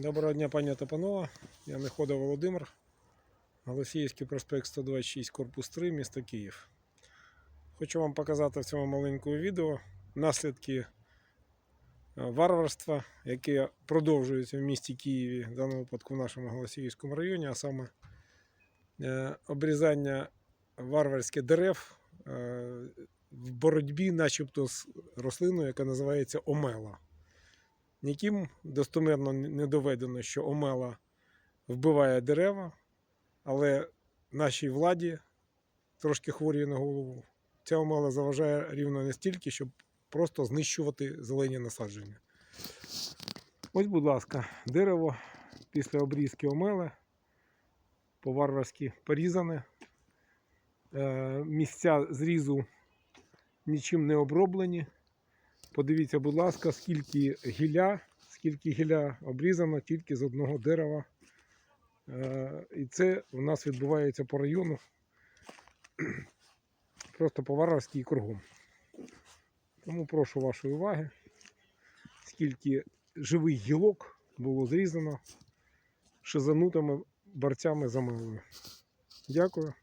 Доброго дня, пані та панове. Я Нехода Володимир. Голосіївський проспект 126, корпус 3, місто Київ. Хочу вам показати в цьому маленькому відео наслідки е, варварства, яке продовжується в місті Києві, в даному випадку в нашому Голосіївському районі, а саме е, обрізання варварських дерев е, в боротьбі, начебто, з рослиною, яка називається омела. Ніким достомірно не доведено, що омела вбиває дерева, але нашій владі, трошки хворі на голову, ця омела заважає рівно настільки, щоб просто знищувати зелені насадження. Ось, будь ласка, дерево після обрізки омели по-варварськи порізане. Е, Місця зрізу нічим не оброблені. Подивіться, будь ласка, скільки гілля, скільки гілля обрізано тільки з одного дерева. Е, І це у нас відбувається по району. Просто по варварськи кругом. Тому прошу вашої уваги, скільки живих гілок було зрізано шизанутими борцями за милою. Дякую.